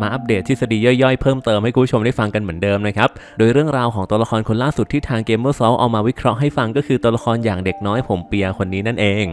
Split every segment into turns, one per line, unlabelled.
มาอัปเดตทฤษฎีย่อยๆ เพิ่มเติมให้คุณผู้ชมได้ฟังกันเหมือนเดิมนะครับ โดยเรื่องราวของตัวละครคนล่าสุดที่ทางเกมเมอร์ซอลเอามาวิเคราะห์ให้ฟังก็คือตัวละครอย่างเด็กน้อยผมเปียคนนี้นั่นเอง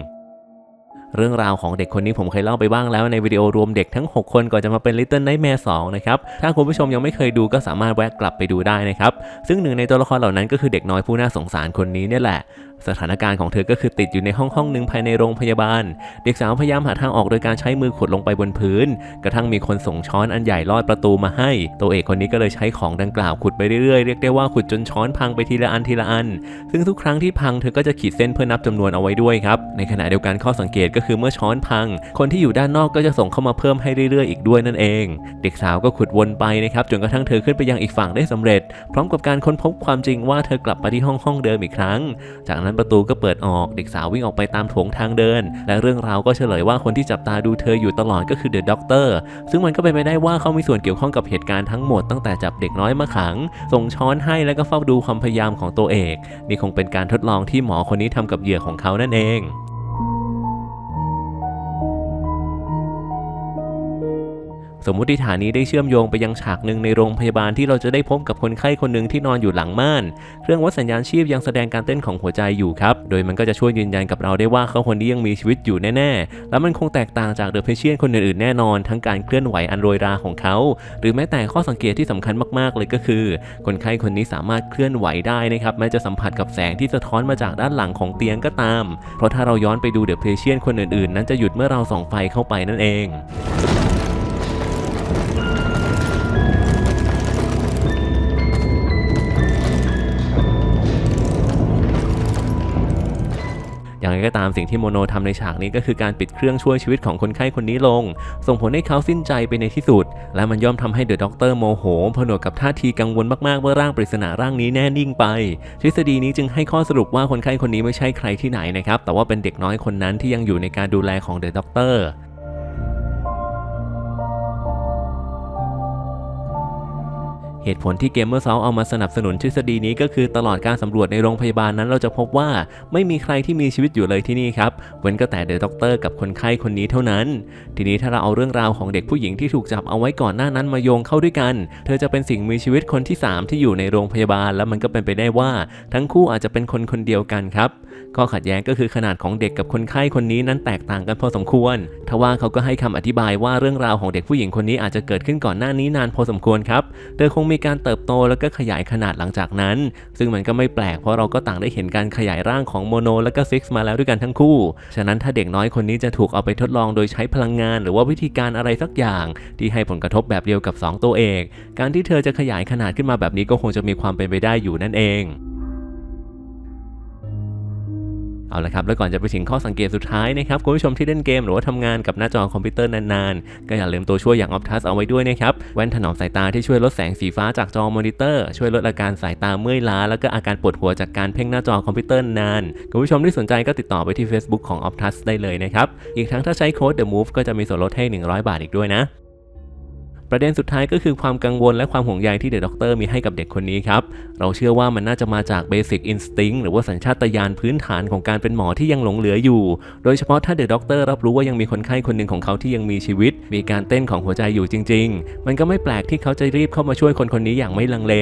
เรื่องราวของเด็กคนนี้ผมเคยเล่าไปบ้างแล้วในวิดีโอรวมเด็กทั้ง 6 คนก่อนจะมาเป็น Little Nightmare 2นะครับ ถ้าคุณผู้ชมยังไม่เคยดูก็สามารถแวะกลับไปดูได้นะครับ ซึ่งหนึ่งในตัวละครเหล่านั้นก็คือเด็กน้อยผู้น่าสงสารคนนี้เนี่ยแหละ สถานการณ์ของเธอก็คือติดอยู่ในห้องห้องหนึ่งภายในโรงพยาบาล เด็กสาวพยายามหาทางออกโดยการใช้มือขุดลงไปบนพื้น กระทั่งมีคนส่งช้อนอันใหญ่ลอดประตูมาให้ ตัวเอกคนนี้ก็เลยใช้ของดังกล่าวขุดไปเรื่อยๆ เรียกได้ว่าขุดจนช้อนพังไปทีละอันทีละอัน ซึ่งทุกครั้งที่พังเธอก็จะขีดเส้นเพื่อนับจำนวนเอาไว้ด้วยครับ ในขณะเดียวกันข้อสังเกตก็คือเมื่อช้อนพัง คนที่อยู่ด้านนอกก็จะส่งเข้ามาเพิ่มให้เรื่อยๆอีกด้วยนั่นเอง เด็กสาวก็ขุดวนไปนะครับจนกระทั่งเธอขึ้นไปยังอีกฝั่งได้สำเร็จ พร้อมกับการค้นพบความจริงว่าเธอกลับมาที่ห้องห้องเดิมอีกครั้ง จากนั้นประตูก็เปิดออกเด็กสาววิ่งออกไปตามโถงทางเดิน และเรื่องราวก็เฉลยว่าคนที่จับตาดูเธออยู่ตลอดก็คือเดอะด็อกเตอร์ซึ่งมันก็เป็นไปได้ว่าเขามีส่วนเกี่ยวข้องกับเหตุการณ์ทั้งหมดตั้งแต่จับเด็กน้อยมาขัง ส่งช้อนให้แล้วก็เฝ้าดูความพยายามของตัวเอก นี่คงเป็นการทดลองที่หมอคนนี้ทำกับเหยื่อของเขานั่นเอง สมมุติฐานนี้ได้เชื่อมโยงไปยังฉากหนึ่งในโรงพยาบาลที่เราจะได้พบกับคนไข้คนหนึ่งที่นอนอยู่หลังม่าน เครื่องวัดสัญญาณชีพยังแสดงการเต้นของหัวใจอยู่ครับ โดยมันก็จะช่วยยืนยันกับเราได้ว่าเขาคนนี้ยังมีชีวิตอยู่แน่ๆ แล้วมันคงแตกต่างจากเดอะเพเชียนคนอื่นๆแน่นอน ทั้งการเคลื่อนไหวอันโรยราของเขา หรือแม้แต่ข้อสังเกตที่สำคัญมากๆเลยก็คือ คนไข้คนนี้สามารถเคลื่อนไหวได้นะครับแม้จะสัมผัสกับแสงที่สะท้อนมาจากด้านหลังของเตียงก็ตาม เพราะถ้าเราย้อนไปดูเดอะเพเชียนคนอื่นๆ นั้นจะหยุดเมื่อเราส่องไฟเข้าไปนั่นเอง อย่างไรก็ตามสิ่งที่โมโนทำในฉากนี้ก็คือการปิดเครื่องช่วยชีวิตของคนไข้คนนี้ลง ส่งผลให้เขาสิ้นใจไปในที่สุด และมันย่อมทำให้เดอะด็อกเตอร์โมโหผนวกกับท่าทีกังวลมากๆเมื่อร่างปริศนาร่างนี้แน่นิ่งไป ทฤษฎีนี้จึงให้ข้อสรุปว่าคนไข้คนนี้ไม่ใช่ใครที่ไหนนะครับแต่ว่าเป็นเด็กน้อยคนนั้นที่ยังอยู่ในการดูแลของเดอะด็อกเตอร์ เหตุผลที่เกมเมอร์ซอลเอามาสนับสนุนทฤษฎีนี้ก็คือตลอดการสำรวจในโรงพยาบาลนั้นเราจะพบว่าไม่มีใครที่มีชีวิตอยู่เลยที่นี่ครับเว้นก็แต่เดอะด็อกเตอร์กับคนไข้คนนี้เท่านั้น ทีนี้ถ้าเราเอาเรื่องราวของเด็กผู้หญิงที่ถูกจับเอาไว้ก่อนหน้านั้นมาโยงเข้าด้วยกัน เธอจะเป็นสิ่งมีชีวิตคนที่ 3 ที่อยู่ในโรงพยาบาล แล้วมันก็เป็นไปได้ว่า ทั้งคู่อาจจะเป็นคนคนเดียวกันครับข้อขัดแย้งก็คือขนาดของเด็กกับคนไข้คนนี้นั้นแตกต่างกันพอสมควรทว่าเขาก็ให้คำอธิบายว่าเรื่องราวของเด็กผู้หญิงคนนี้อาจจะเกิดขึ้นก่อนหน้านี้นานพอสมควรครับเธอคงมีการเติบโตแล้วก็ขยายขนาดหลังจากนั้น ซึ่งมันก็ไม่แปลกเพราะเราก็ต่างได้เห็นการขยายร่างของโมโนและก็ซิกซ์มาแล้วด้วยกันทั้งคู่ ฉะนั้นถ้าเด็กน้อยคนนี้จะถูกเอาไปทดลองโดยใช้พลังงาน หรือว่าวิธีการอะไรสักอย่าง ที่ให้ผลกระทบแบบเดียวกับ 2 ตัวเอก การที่เธอจะขยายขนาดขึ้นมาแบบนี้ก็คงจะมีความเป็นไปได้อยู่นั่นเอง เอาละครับ แล้วก่อนจะไปถึงข้อสังเกตสุดท้ายนะครับ คุณผู้ชมที่เล่นเกมหรือว่าทำงานกับหน้าจอคอมพิวเตอร์นานๆ ก็อย่าลืมตัวช่วยอย่าง Optus เอาไว้ด้วยนะครับ แว่นถนอมสายตาที่ช่วยลดแสงสีฟ้าจากจอมอนิเตอร์ ช่วยลดอาการสายตาเมื่อยล้า แล้วก็อาการปวดหัวจากการเพ่งหน้าจอคอมพิวเตอร์นาน คุณผู้ชมที่สนใจก็ติดต่อไปที่ Facebook ของ Optus ได้เลยนะครับ อีกทั้งถ้าใช้โค้ด The Move ก็จะมีส่วนลดให้ 100 บาทอีกด้วยนะ ประเด็นสุดท้ายก็คือความกังวลและความห่วงใยที่เดอะด็อกเตอร์มีให้กับเด็กคนนี้ครับ เราเชื่อว่ามันน่าจะมาจากเบสิกอินสติ้งหรือว่าสัญชาตญาณพื้นฐานของการเป็นหมอที่ยังหลงเหลืออยู่ โดยเฉพาะถ้าเดอะด็อกเตอร์รับรู้ว่ายังมีคนไข้คนหนึ่งของเขาที่ยังมีชีวิต มีการเต้นของหัวใจอยู่จริง ๆ มันก็ไม่แปลกที่เขาจะรีบเข้ามาช่วยคนคนนี้อย่างไม่ลังเล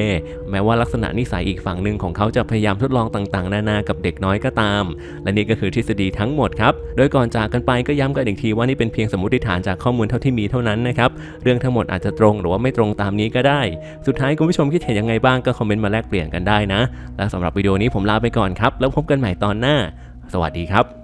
แม้ว่าลักษณะนิสัยอีกฝั่งหนึ่งของเขาจะพยายามทดลองต่างๆ นานากับเด็กน้อยก็ตาม และนี่ก็คือทฤษฎีทั้งหมดครับ โดยก่อนจากกันไปก็ย้ำกันอีกทีว่านี่เป็นเพียงสมมติฐานจากข้อมูลเท่าที่มีเท่านั้นนะครับ เรื่องทั้งหมดอาจจะตรงหรือว่าไม่ตรงตามนี้ก็ได้ สุดท้ายคุณผู้ชมคิดเห็นยังไงบ้างก็คอมเมนต์มาแลกเปลี่ยนกันได้นะ และสำหรับวิดีโอนี้ผมลาไปก่อนครับ แล้วพบกันใหม่ตอนหน้า สวัสดีครับ